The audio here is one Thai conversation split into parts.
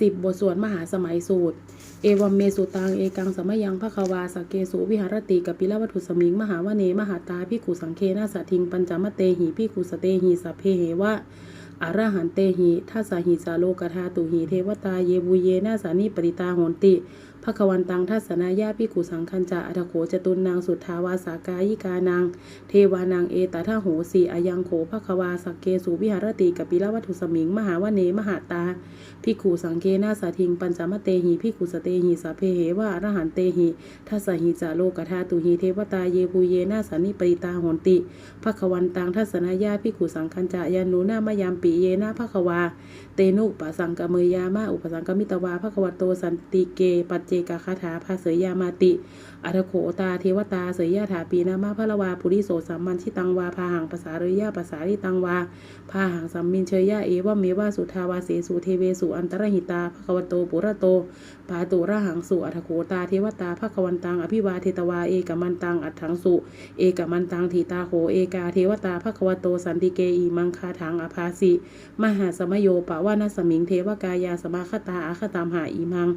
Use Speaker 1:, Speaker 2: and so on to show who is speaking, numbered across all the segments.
Speaker 1: สิบบทสวดมหาสมัยสูตร เอวัมเมสุตัง เอกังสมยังพระควาสกเกสุวิหารติกับปิลวัตถุสมิง มหาวเน มหาตาพิขุสังเคนาสทิง ปัญจมเตหีพิขุสเตหีสัพเพเหวะอารหันเตหีทัสสหิสาโลกธาตุหีเทวตาเยบุเยนาสานิปริตาโหนติ ภควันตังทัสสนายาพิขุสังคัญจาอัตโขจตุนนางสุทธาวาสากายิกานาง เทวานางเอตทาโหสีอายังโขภควาสักเกสุวิหารติกัปปิลวัตถุสมิง มหาวเนมหาตาพิกขุสังเคนาสาทิง ปัญจมเตหิพิกขุสเตหิสัพเพเหวะอรหันเตหิทัสหิจาโลกธาตุหิเทวตาเยปุเยนาสานิปริตาหนติภควันตังทัสสนายาพิกขุสังคัญจายานุนามายามปิเยนาภควา เตนุปสังกเมยามาอุปสังกมิตวาภควโตสันติเกปัจเจกคาถาภาเสยยามาติ อัตโขตาเทวตาเสยยาถาปีนามาพระวาปุริโสสัมมันชิตังวาพาหังภาษาเรยยาภาษาริตังวาพาหังสัมมินเชยยะเอวะเมวะสุทาวาเสสุเทเวสุอันตรหิตาภควโตปุระโตปาตุระหังสุอัตโขตาเทวตาภควันตังอภิวาเทตวาเอกมันตังอัตถังสุ เอกมันตังทีตาโหเอกาเทวตาภควโตสันติเกอีมังคาถังอภาสิมหาสมโยปะวานาสมิงเทวกายาสมาคตาอาคตามหาอีมัง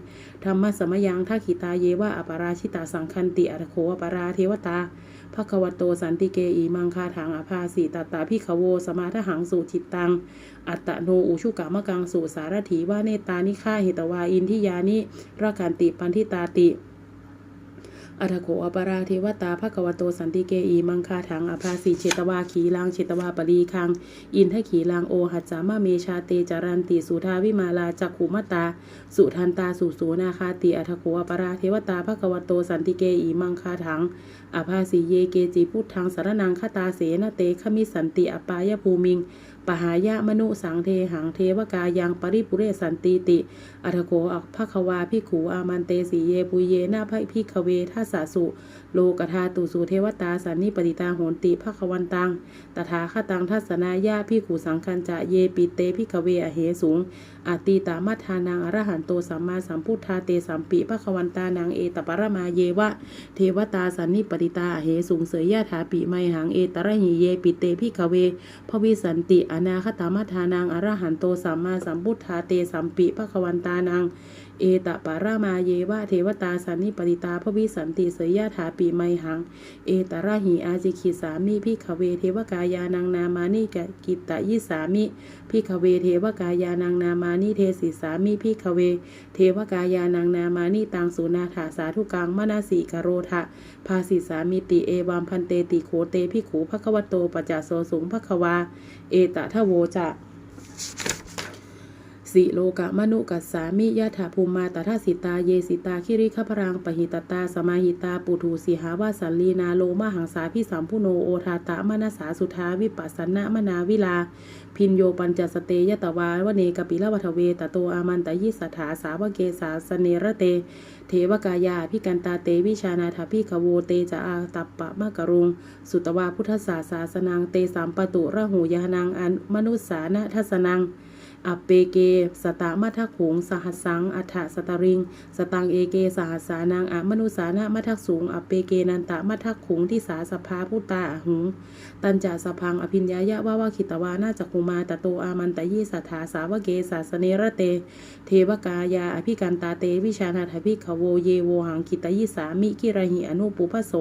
Speaker 1: ธรรมสมยยังทักขิตาเยวะอปราชิตาสังคันติอัตโขอปราเทวตาภควโตสันติเกอีมังคาถังอภาสีตตาพิขโว สมาทหังสูจิตตัง อัตตโนอุชุกามกังสูสารถีว่าเนตานิฆาเหตวาอินทิยานิรากันติปันทิตาติ อัตโขอปราเทวตาภควโตสันติเกอีมังคาถังอภาสีเชตวาขีลังเชตวาปรีคัง อินทขีลังโอหัจจามาเมชาเตจารันติสุทาวิมาลาจักขุมตา สุทันตาสุสูนาคาติอัตโขอปราเทวตาภควโตสันติเกอีมังคาถังอภาสีเยเกจิพุทธังสารนังคตาเสนเตขมิสันติอปายภูมิง ปหายะมนุสังเทหังเทวกายังปริปุเรสันติติ อัตโกอักภควาพิขูอามันเตสีเยปุเยนาภพิขเวทัสสสุ โลกธาตุสุเทวตาสันนิปติตาโหนติภควันตัง ตถาคตังทัศนายาพิขูสังคัญจะเยปิเตพิขเวอเหสูงอาตีตามัทานังอรหันโตสัมมาสัมพุทธาเตสัมปิภควันตานังเอตปรมาเยวะ เทวตาสันนิปติตาเหสูงเสยยะถาปิไมหังเอตระหิเยปิเตพิขเวพวิสันติอนาคตามัทานังอรหันโตสัมมาสัมพุทธาเตสัมปิภควันตานังเอตปารามาเยวะเทวตาสันนิปติตาพวิสันติเสยยะถาปีไมหัง เอตระหิอาจิคิสามิพิขเวเทวกายานังนามานิกกิตตยิสามิพิขเวเทวกายานังนามานิเทสิสามิพิขเว เทวกายานังนามานิตังสุนาถาสาธุกังมนาสีกโรทะภาสิสามิติเอวามพันเตติโขเตพิขูภควโตปัจจโสสุงภควา เอตทะโวจะ สิโลกะมนุกัสสามิยะถาภูมาตถาสิตาเยสิตาคิริขพรังปหิตตาสมาหิตาปุถุสีหาวาสัลลีนาโลมหังสาพิสัมพุโนโอทาตะมนาสาสุทาวิปัสสนะมนาวิลา พินโยปัญจสเตยตวาวเนกปิลวัทเวตโตอามันตยิสถาสาวเกสาสเนระเต เทวกายาพิกันตาเตวิชานาถาพิขโวเตจะอาตัปปะมะกรุง สุตวาพุทธศาสาสนังเตสามปตุระหูยานังอันมนุสสานะทัสนัง อเปเก สตามัทขุงสหัสสัง อัฏฐสตริง สตังเอเก สหัสานังอมนุสานะมัทสูงอเปเกนันตะมัทขุงที่สาสภาพุตตาอหุง ตันจาสพังอภิญญายะว่าวาคิตวานาจักคุมาตะโตอามันตยิสัทธาสาวเกสาสเนระเต เทวกายาอภิกันตาเตวิชานาถภิกขโวเยโวหังคิตยิสามิกิรหิอนุปุพโส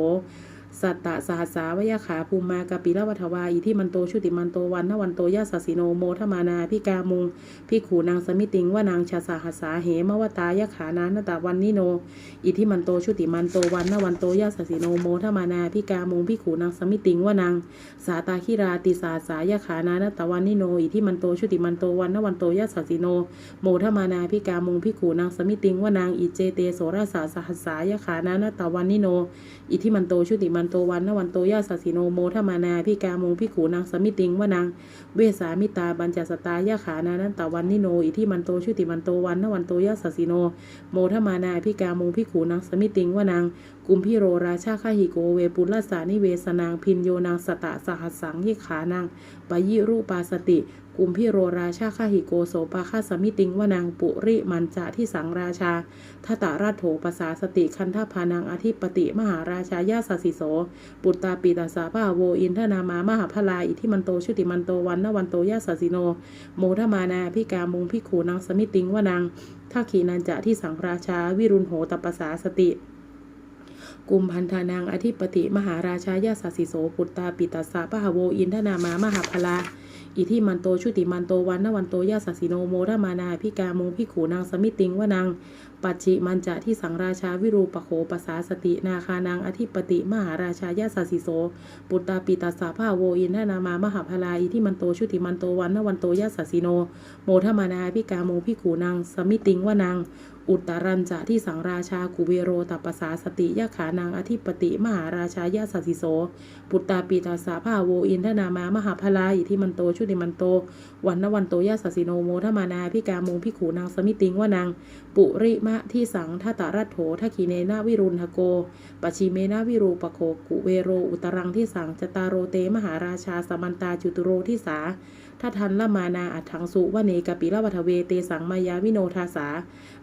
Speaker 1: สัตตะสหัสสาวยขาภูมากาปิละวัทวาอิทิมันโตชุติมันโตวันนวันโตยะสสสิโนโมทมานาพิกามุงพิขูนางสมิติงว่านางชาสหัสสาเหมวตายะขานานตะวันนิโน อิทิมันโตชุติมันโตวันนวันโตยะสสสิโนโมทมานาพิกามุงพิขูนางสมิติงว่านางสาตาคิราติสาสายะขานานตะวันนิโน อิทิมันโตชุติมันโตวันนวันโตยะสสสิโน โมทมานาพิกามุงพิขูนางสมิติงว่านางอิเจเตโสรสาสหัสสายะขานานตะวันนิโน อิทิมันโตชุติมันันโตวันนวันโตยาสัสสิโนโมทมานาพิกาโมพิขูนางสมิติงวานางเวสามิตาบัญจสตายาขานานันตะวันนิโนอิทิมันโตชุติมันโตวันนวันโตยาสัสสิโนโมทมานาพิกาโมพิขูนางสมิติงวานางกุมพิโรราชาคาหิโกเวปุลลสานิเวสนางพินโยนางสตะสหัสสังยิขานางปยิรูปาสติ กุมพิโรราชาข้าหิโกโสปาคาสมิติงวนางปุริมันจะที่สังราชาทัตตราชโถปสาสติคันทพานังอธิปติมหาราชายาสสิโส ปุตตาปีตาสาภาโวอินทนามามหาพลาอิทิมันโตชุติมันโตวันนวันโตยาสสิโน โมทมานาพิกามุงพิขูนางสมิติงวนางทักขีนันจะที่สังราชาวิรุณโหตปสาสติกุมพันธานางอธิปติมหาราชายาสสิโส ปุตตาปิตาสาปหาโวอินทนามามหาพลา อิทิมันโตชุติมันโตวันนวันโตยาสสิโนโมทมานาพิกามงพิขูนางสมิติงวนางปัจฉิมันจะที่สังราชาวิรูปโขปสาสตินาคานางอธิปติมหาราชายาสสิโส ปุตตาปิตาสาภาโวอินทนามามหาพลาอิทิมันโตชุติมันโตวันนวันโตยาสสิโน โมทมานาพิกามงพิขูนางสมิติงวนาง อุตรัญจะที่สังราชากุเวโรตัปสาสติยะขานางอธิปติ มหาราชายาสสิโส ปุตตาปีตาสาภาโวอินทนามามหาพลาอิทิมันโตชุติมันโต วันนวันโตยาสสิโนโมทมานาพิกามงพิขูนางสมิติงวานางปุริมะที่สังทตตรัตโถทักีเนนาวิรุณหโกปชิเมนาวิรูปโคกุเวโร อุตรังที่สังจตารโรเตมหาราชาสมันตาจุตุโรที่สาทัทันละมานาอัฏฐังสุวเนกปิละวัทเวเตสังมายาวิโนทาสา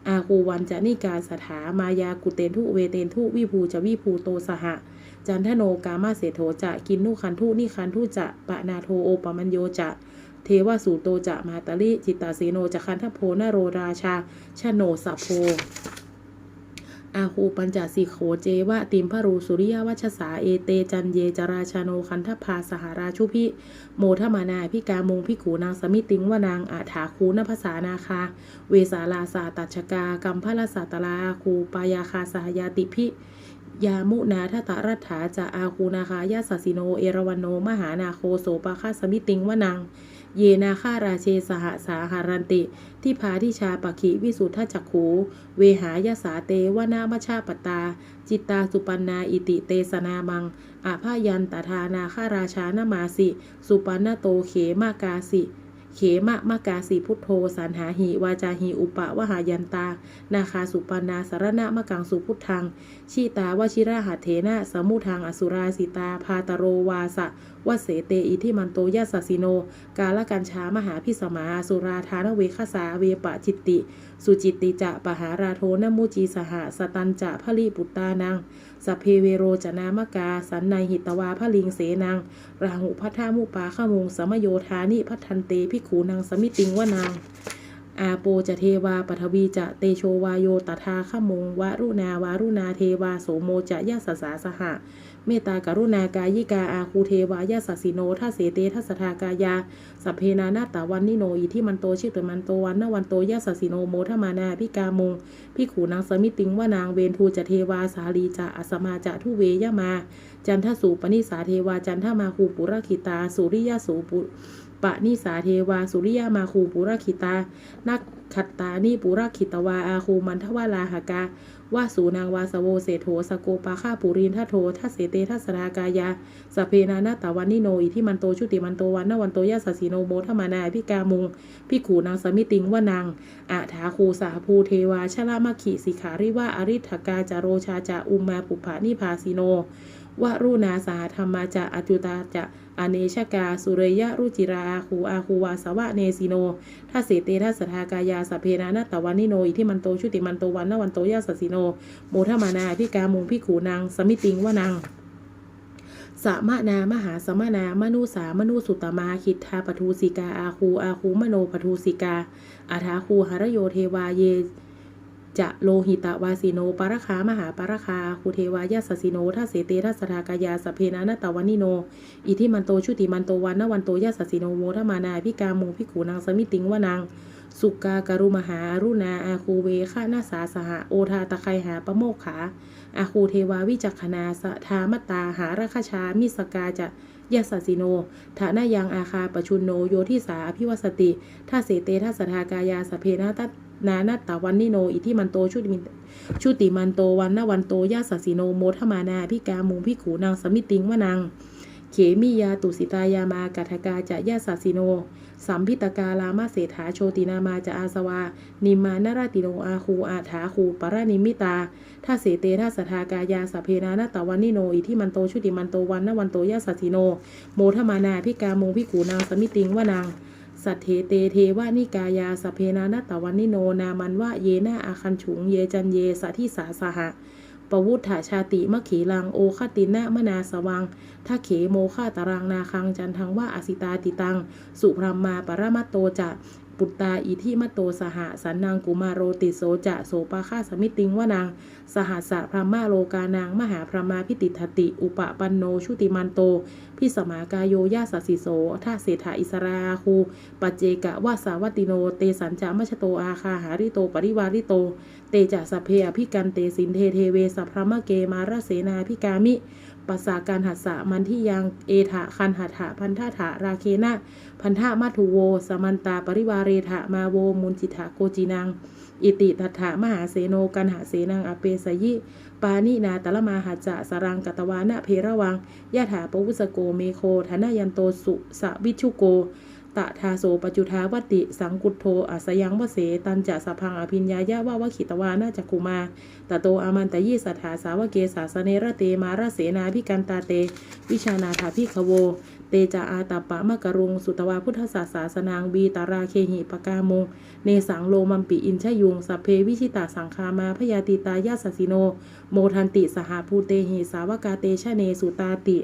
Speaker 1: อาคภูวันจะนิกาสถามายากุเตนทุเวเตนทุวิภูจะวิภูโตสหะ จันทโนกามาเสโถจะกินนุคันทุนิคันทุจะปะนาโทโอปมัญโยจะเทวสูโตจะมาตาลิจิตตาสีโนจะคันทโพนโรราชาชโนสัพโพ อาคูปัญจสีโขเจวะติมพรูสุริยวัชสาเอเตจันเยจราชาโนคันทพาสหราชุพิโมทมานาพิกามงพิขูนางสมิติงวานางอาถาคูนภาษานาคา เวสาลาสาตัชกากัมพลสาตลาอาคูปายาคาสหยาติพิยามุนาทตรัฐาจะอาคูนาคายาสสิโน เอราวันโน มหานาโคโสปาคาสมิติงวนาง เยนาคาราเชสหสาหารันติ ที่พาทิชาปขิวิสุทธจักขูเวหายาสาเตวนามาชาปตา จิตตาสุปันนาอิติเตสนามังอาภายันตทานาคาราชานามาสิ สุปันนโตเขมากาสิ เขมะมะกาสีพุทโธสันหาหีวาจาหีอุปะวหายันตา นาคาสุปานาสารณะมะกังสุพุทธัง ชีตาวชิราหัเทนะสมุทางอสุราสิตา พาตโรวาสะวเสเตอิทิมันโตยะสสิโน กาลกัญชามหาพิสมาอสุราธานเวคสาเวปะจิตติ สุจิตติจะปหาราโทนมุจีสหสตันจะพลีปุตตานังสเพเวโรจนามกา สันในหิตวาพลิงเสนังราหุพัทธามุปาขมงสมโยธานิพัทันเตพิขูนางสมิติงวานางอาโปจะเทวาปทวีจะเตโชวาโยตถาขมงวารุณาวารุณาเทวาโสโมจะยะสสาสหะ เมตตากรุณากายิกาอาคูเทวายาสสิโนทัสเสเตทัสสทากายาสัพเพนานาตาวันนิโนอิที่มันโตชิตมันโตวันนวันโตยะสัสิโนโมทมานาพิกามุงพิขูนางสมิติงว่านางเวนทูจะเทวาสาลีจะอัสมาจะทุเวยะมา จันทสูปนิสาเทวาจันทมาคูปุรคิตาสุริยสูปุปะนิสาเทวาสุริยามาคูปุรคิตานัก ขัตตานิปุรคิตวาอาคูมันทวาลาหกาว่าสูนางวาสโวเสโถสโกปาฆาปุรินทโททัสเสเตทัสรากายาสเพนานาตาวันนิโนอิที่มันโตชุติมันโตวันนวันโตยะสสสิโนโมทมานาพิกามุงพิขูนางสมิติงว่านางอาถาคูสาภูเทวาชลามะขิสิขาริวาอริทกาจาโรชาจาอุมมาปุภานิพาสิโน วรุณาสาธรรมาจะอจุตาจะอเนชกา สุเรยะรุจิราอาคูอาคูวาสวะเนสิโนทัสเสเตทัสทากายาสเพนานาตวันนิโน อิที่มันโตชุติมันโตวันนวันโตยะสสสิโนโมทมานาพิกามุงพิขูนางสมิติงวานางสมนามหาสมนามนุสามนุสุตมาคิดทาปทูสิกาอาคูอาคูมโนปทูสิกาอาทาคูหรโยเทวาเย จะโลหิตวาสิโนปารคามหาปารคาคุเทวายาสสิโนทัสเสเตทัสทากายาสเพนานาตวันนิโน อิทิมันโตชุติมันโตวันนวันโตยาสสิโนโมทมานาพิกามุงพิขูนางสมิติงวานางสุกาการุมหารุณาอาคูเวฆานาสาสหโอทาตะไคหาปะโมกขาอาคูเทวาวิจักขณาสทามตาหาราคชามิสกาจะยาสสิโนฐานายังอาคาปชุนโนโยทิสาอภิวสติท่าเสเตทัสสทากายาสเพนาต นานาตาวันนิโน อิทิมันโตชุติมิชุติมันโตวันนวันโตยาสสิโนโมทมานาพิกามุงพิขูนางสมิติงวานางเขมิยาตุสิตายามากัทกาจะยาสสิโน สัมพิตกาลามาเศรษฐาโชตินามาจะอาสวา นิมานราติโนอาคูอาถาคูปรานิมิตาท่าเสเตท่าสทากายาสเพนานาตาวันนิโน อิทิมันโตชุติมันโตวันนวันโตยาสสิโน โมทมานาพิกามุงพิขูนางสมิติงวานาง สัทเทเตเทวานิกายาสเพนานัตตวันนิโนนามันวะเยนาอาคันฉุงเยจันเยสัทิสาสหะปวุฒาชาติมะขีลังโอคตินะมนาสวังทะเขโมฆาตารางนาคังจันทังว่าอสิตาติตัง สุพรัมมาปรมัตโตจะ ปุตตาอิทิมัตโตสหสันนางกุมาโรติโสจะโสปาคาสมิติงวานางสหัสสะพรหมาโลกานางมหาพรหมาพิติทติ อุปปันโนชุติมันโต พิสมากายโยยาสสิโสท่าเศรษฐาอิสราคูปัจเจกะวาสาวติโน เตสัญจามชโตอาคาหาริโตปริวาริโต เตจะสเพอภิกันเตสินเทเทเวสพรมเกมาราเสนาพิกามิ ปัสสาการหัสสะมันที่ยังเอถะคันหัถะพันธาถะราเคนะพันธามัทุโว สมันตาปริวาเรถะมาโวมุนจิถะโกจินัง อิติทัฏฐะมหาเสโนกันหาเสนังอเปสยิ ปานินาตละมาหัจจะสรังกตวานะเพระวังยะถาปวุสโกเมโคธนายันโตสุสะวิชุโก ตะทาโสปจุทาวติ สังกุทโทอัสยังวเส ตันจะสะพังอภิญญายะว่าวขิตวานาจักุมา ตะโตอามันตยิสัทธาสาวเกสาสเนระเตมาราเสนาพิกันตาเต วิชานาถาพิขโว เตจาอาตาปะมะกรุง สุตวาพุทธศาสาสนางบีตาราเคหิปกามง เนสังโลมัมปิอินชยุงสัพเพวิชิตาสังคามาพยาติตายาสสิโน โมทันติสหภูเตหิสาวกาเตชะเนสุตาติ